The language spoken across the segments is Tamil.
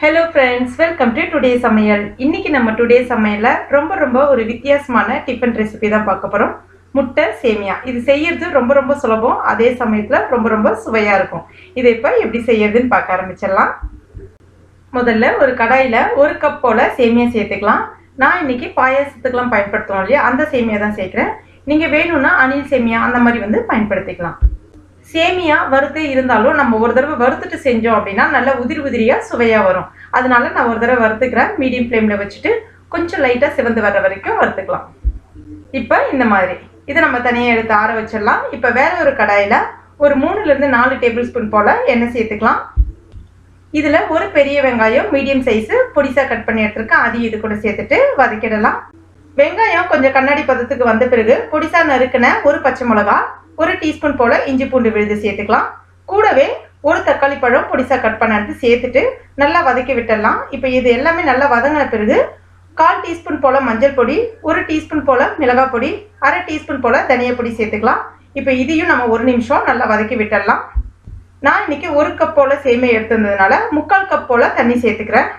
Hello friends welcome to today சமையல். இன்னைக்கு நம்ம டுடே சமையலில் ரொம்ப ரொம்ப ஒரு வித்தியாசமான டிஃபன் ரெசிபி தான் பார்க்க போகிறோம் முட்டை சேமியா. இது செய்யறது ரொம்ப ரொம்ப சுலபம். அதே சமயத்தில் ரொம்ப ரொம்ப சுவையாக இருக்கும். இதை இப்போ எப்படி செய்யறதுன்னு பார்க்க ஆரம்பிச்சிடலாம். முதல்ல ஒரு கடாயில் ஒரு கப் போல் சேமியா சேர்த்துக்கலாம். நான் இன்னைக்கு பாயாசத்துக்கெலாம் பயன்படுத்துவோம் இல்லையா? அந்த சேமியா தான் சேர்க்குறேன். நீங்கள் வேணும்னா அணில் சேமியா அந்த மாதிரி வந்து பயன்படுத்திக்கலாம். சேமியா வறுத்து இருந்தாலும் நம்ம ஒரு தடவை வறுத்துட்டு செஞ்சோம் அப்படின்னா நல்லா உதிரி உதிரியாக சுவையாக வரும். அதனால நான் ஒரு தடவை வறுத்துக்கிறேன். மீடியம் ஃப்ளேமில் வச்சுட்டு கொஞ்சம் லைட்டாக சிவந்து வர்ற வரைக்கும் வறுத்துக்கலாம். இப்போ இந்த மாதிரி. இதை நம்ம தனியாக எடுத்து ஆற வச்சிடலாம். இப்போ வேற ஒரு கடாயில் ஒரு மூணுலேருந்து நாலு டேபிள் ஸ்பூன் போல் எண்ணெய் சேர்த்துக்கலாம். இதில் ஒரு பெரிய வெங்காயம் மீடியம் சைஸு பொடிசா கட் பண்ணி எடுத்திருக்கேன். அதையும் இது கூட சேர்த்துட்டு வதக்கிடலாம். வெங்காயம் கொஞ்சம் கண்ணாடி பதத்துக்கு வந்த பிறகு பொடிசாக நறுக்கின ஒரு பச்சை மிளகா ஒரு டீஸ்பூன் போல இஞ்சி பூண்டு விழுது சேர்த்துக்கலாம். கூடவே ஒரு தக்காளி பழம் பொடிசாக கட் பண்ண எடுத்து சேர்த்துட்டு நல்லா வதக்கி விட்டுடலாம். இப்போ இது எல்லாமே நல்லா வதங்கின பிறகு கால் டீஸ்பூன் போல் மஞ்சள் பொடி ஒரு டீஸ்பூன் போல் மிளகாய் பொடி அரை டீஸ்பூன் போல் தனியா பொடி சேர்த்துக்கலாம். இப்போ இதையும் நம்ம ஒரு நிமிஷம் நல்லா வதக்கி விட்டுடலாம். நான் இன்னைக்கு ஒரு கப் போல் சேமியா எடுத்துருந்ததுனால முக்கால் கப் போல் தண்ணி சேர்த்துக்கிறேன்.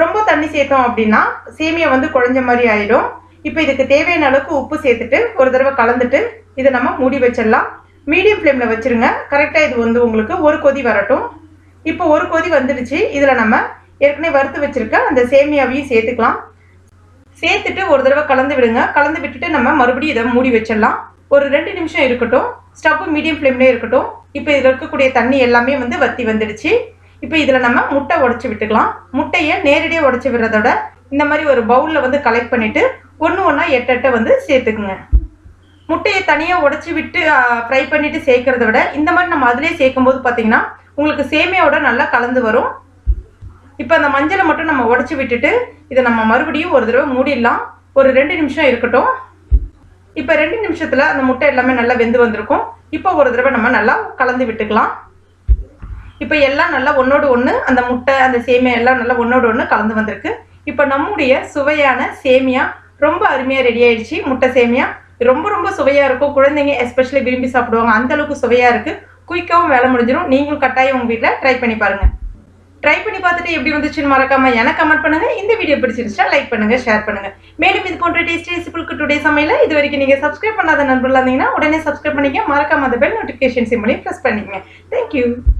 ரொம்ப தண்ணி சேர்த்தோம் அப்படின்னா சேமியா வந்து குழஞ்ச மாதிரி ஆயிடும். இப்போ இதுக்கு தேவையான அளவுக்கு உப்பு சேர்த்துட்டு ஒரு தடவை கலந்துட்டு இதை நம்ம மூடி வச்சிடலாம். மீடியம் ஃப்ளேமில் வச்சிருங்க. கரெக்டாக இது வந்து உங்களுக்கு ஒரு கொதி வரட்டும். இப்போ ஒரு கொதி வந்துடுச்சு. இதில் நம்ம ஏற்கனவே வறுத்து வச்சுருக்க அந்த சேமியாவையும் சேர்த்துக்கலாம். சேர்த்துட்டு ஒரு தடவை கலந்து விடுங்க. கலந்து விட்டுட்டு நம்ம மறுபடியும் இதை மூடி வச்சிடலாம். ஒரு ரெண்டு நிமிஷம் இருக்கட்டும். ஸ்டவ் மீடியம் ஃப்ளேம்லேயே இருக்கட்டும். இப்போ இதில் இருக்கக்கூடிய தண்ணி எல்லாமே வந்து வத்தி வந்துடுச்சு. இப்போ இதில் நம்ம முட்டை உடச்சி விட்டுக்கலாம். முட்டையை நேரடியாக உடச்சி விடுறதோட இந்த மாதிரி ஒரு பவுலில் வந்து கலெக்ட் பண்ணிவிட்டு ஒன்று ஒன்றா எட்டு எட்டை வந்து சேர்த்துக்குங்க. முட்டையை தனியாக உடச்சி விட்டு ஃப்ரை பண்ணிவிட்டு சேர்க்கறத விட இந்த மாதிரி நம்ம அதிலே சேர்க்கும்போது பார்த்தீங்கன்னா உங்களுக்கு சேமியாவோட நல்லா கலந்து வரும். இப்போ அந்த மஞ்சளை மட்டும் நம்ம உடச்சி விட்டுட்டு இதை நம்ம மறுபடியும் ஒரு தடவை மூடிடலாம். ஒரு ரெண்டு நிமிஷம் இருக்கட்டும். இப்போ ரெண்டு நிமிஷத்தில் அந்த முட்டை எல்லாமே நல்லா வெந்து வந்திருக்கும். இப்போ ஒரு தடவை நம்ம நல்லா கலந்து விட்டுக்கலாம். இப்போ எல்லாம் நல்லா ஒன்றோடு ஒன்று அந்த முட்டை அந்த சேமியா எல்லாம் நல்லா ஒன்றோடு ஒன்று கலந்து வந்திருக்கு. இப்போ நம்முடைய சுவையான சேமியா ரொம்ப அருமையாக ரெடி ஆயிடுச்சு. முட்டை சேமியா. ரொம்ப ரொம்ப சுவையாக இருக்கும். குழந்தைங்க எஸ்பெஷலி விரும்பி சாப்பிடுவாங்க. அந்த அளவுக்கு சுவையாக இருக்குது குயிக்காகவும் வேலை முடிஞ்சிடும். நீங்களும் கட்டாயம் உங்கள் வீட்டில் ட்ரை பண்ணி பாருங்கள் ட்ரை பண்ணி பார்த்துட்டு எப்படி வந்துச்சுன்னு மறக்காம எனக்கு கமெண்ட் பண்ணுங்க. இந்த வீடியோ பிடிச்சிருந்துச்சா லைக் பண்ணுங்க ஷேர் பண்ணுங்க. மேலும் இது போன்ற டேஸ்டி ரெசிபிளுக்கு டுடே சமையல இது வரைக்கும் நீங்க சப்ஸ்கிரைப் பண்ணாத நண்பர்களா இருந்தீங்கன்னா உடனே சப்ஸ்கிரைப் பண்ணிக்க. மறக்காம அந்த பெல் நோட்டிஃபிகேஷன் சிம்லையும் ப்ரெஸ் பண்ணிக்கங்க. Thank you